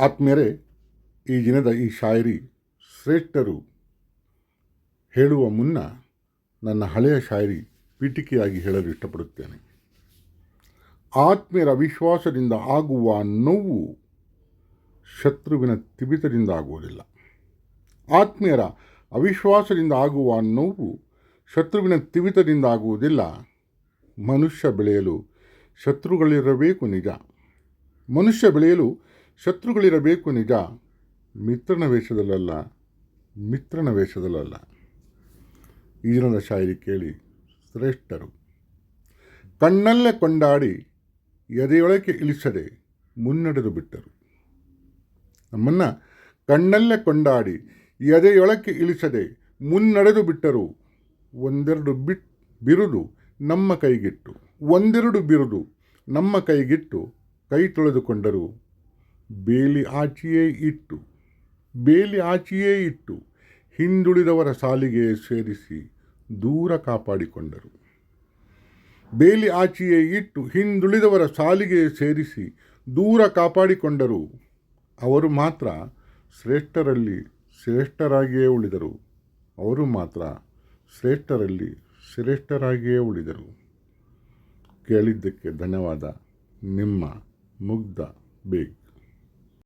ಆತ್ಮೀಯರೇ, ಈ ದಿನದ ಈ ಶಾಯರಿ ಶ್ರೇಷ್ಠರು ಹೇಳುವ ಮುನ್ನ ನನ್ನ ಹಳೆಯ ಶಾಯರಿ ಪೀಠಿಕೆಯಾಗಿ ಹೇಳಲು ಇಷ್ಟಪಡುತ್ತೇನೆ. ಆತ್ಮೀಯರ ವಿಶ್ವಾಸದಿಂದ ಆಗುವ ನೋವು ಶತ್ರುವಿನ ತಿಬಿತದಿಂದ ಆಗುವುದಿಲ್ಲ. ಆತ್ಮೀಯರ ಅವಿಶ್ವಾಸದಿಂದ ಆಗುವ ನೋವು ಶತ್ರುವಿನ ತಿವಿತದಿಂದ ಆಗುವುದಿಲ್ಲ. ಮನುಷ್ಯ ಬೆಳೆಯಲು ಶತ್ರುಗಳಿರಬೇಕು ನಿಜ. ಮನುಷ್ಯ ಬೆಳೆಯಲು ಶತ್ರುಗಳಿರಬೇಕು ನಿಜ, ಮಿತ್ರನ ವೇಷದಲ್ಲಲ್ಲ ಮಿತ್ರನ ವೇಷದಲ್ಲಲ್ಲ. ಈ ದಿನದ ಶಾಯರಿ ಕೇಳಿ ಶ್ರೇಷ್ಠರು. ಕಣ್ಣಲ್ಲೇ ಕೊಂಡಾಡಿ ಎದೆಯೊಳಕ್ಕೆ ಇಳಿಸದೆ ಮುನ್ನಡೆದು ಬಿಟ್ಟರು. ನಮ್ಮನ್ನು ಕಣ್ಣಲ್ಲೇ ಕೊಂಡಾಡಿ ಎದೆಯೊಳಕ್ಕೆ ಇಳಿಸದೆ ಮುನ್ನಡೆದು ಬಿಟ್ಟರು. ಒಂದೆರಡು ಬಿಟ್ ಬಿರುದು ನಮ್ಮ ಕೈಗಿಟ್ಟು, ಒಂದೆರಡು ಬಿರುದು ನಮ್ಮ ಕೈಗಿಟ್ಟು ಕೈ ತೊಳೆದುಕೊಂಡರು ಬೇಲಿ ಆಚೆಯೇ ಇಟ್ಟು, ಬೇಲಿ ಆಚೆಯೇ ಇಟ್ಟು ಹಿಂದುಳಿದವರ ಸಾಲಿಗೆ ಸೇರಿಸಿ ದೂರ ಕಾಪಾಡಿಕೊಂಡರು. ಬೇಲಿ ಆಚೆಯೇ ಇಟ್ಟು ಹಿಂದುಳಿದವರ ಸಾಲಿಗೆ ಸೇರಿಸಿ ದೂರ ಕಾಪಾಡಿಕೊಂಡರು. ಅವರು ಮಾತ್ರ ಶ್ರೇಷ್ಠರಲ್ಲಿ ಶ್ರೇಷ್ಠರಾಗಿಯೇ ಉಳಿದರು. ಅವರು ಮಾತ್ರ ಶ್ರೇಷ್ಠರಲ್ಲಿ ಶ್ರೇಷ್ಠರಾಗಿಯೇ ಉಳಿದರು. ಕೇಳಿದ್ದಕ್ಕೆ ಧನ್ಯವಾದ. ನಿಮ್ಮ ಮುಗ್ಧ ಬೇಗ್.